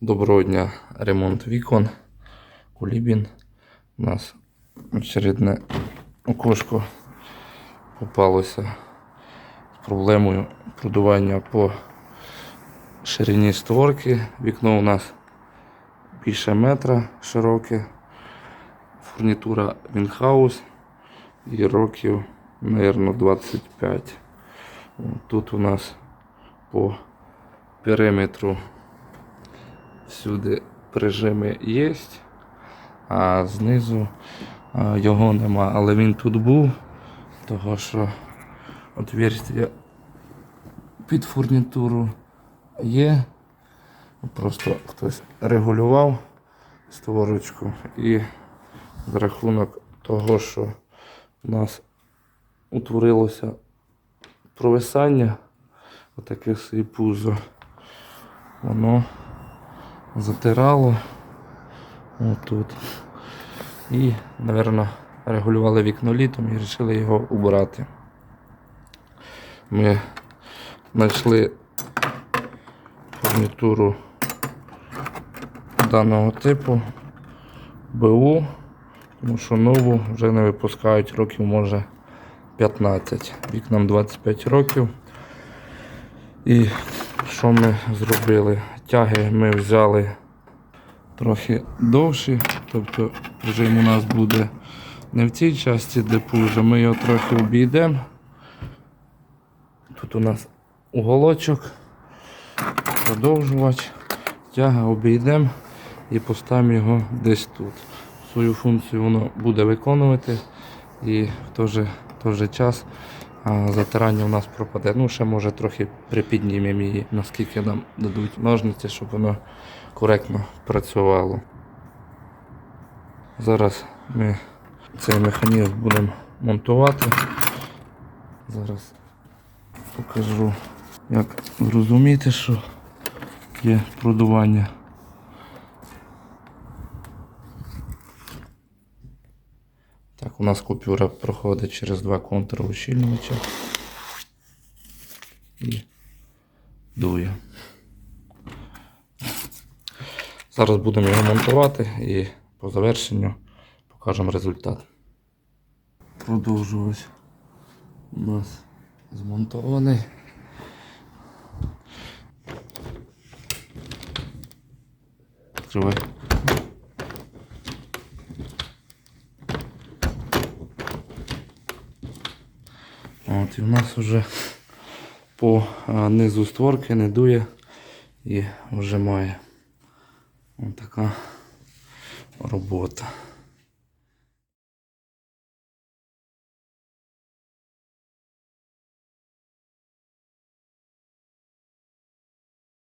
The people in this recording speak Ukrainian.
Доброго дня, ремонт вікон. Кулібін. У нас очередне окошко попалося з проблемою продування по ширині створки. Вікно у нас більше метра широке. Фурнітура Вінхаус і років, мабуть, 25. Тут у нас по периметру всюди прижими є, а знизу його нема. Але він тут був, того що отверстя під фурнітуру є. Просто хтось регулював створочку і за рахунок того, що у нас утворилося провисання, отаке пузо, воно затирало отут. І, мабуть, регулювали вікно літом і вирішили його убрати. Ми знайшли фурнітуру даного типу БУ, тому що нову вже не випускають років, може 15. Вікнам 25 років. І що ми зробили? Тяги ми взяли трохи довші, тобто режим у нас буде не в цій часті депужа, ми його трохи обійдемо. Тут у нас уголочок, продовжувач, тяга обійдемо і поставимо його десь тут. Свою функцію воно буде виконувати і в той же, в той же час затирання у нас пропаде. Ну, ще може трохи припіднімемо її, наскільки нам дадуть ножниці, щоб воно коректно працювало. Зараз ми цей механізм будемо монтувати. Зараз покажу, як зрозуміти, що є продування. У нас купюра проходить через два контури ущільнювача і дує. Зараз будемо його монтувати і по завершенню покажемо результат. Продовжувач у нас змонтований. Відкривай. От, і в нас вже по низу створки не дує і вже має така робота.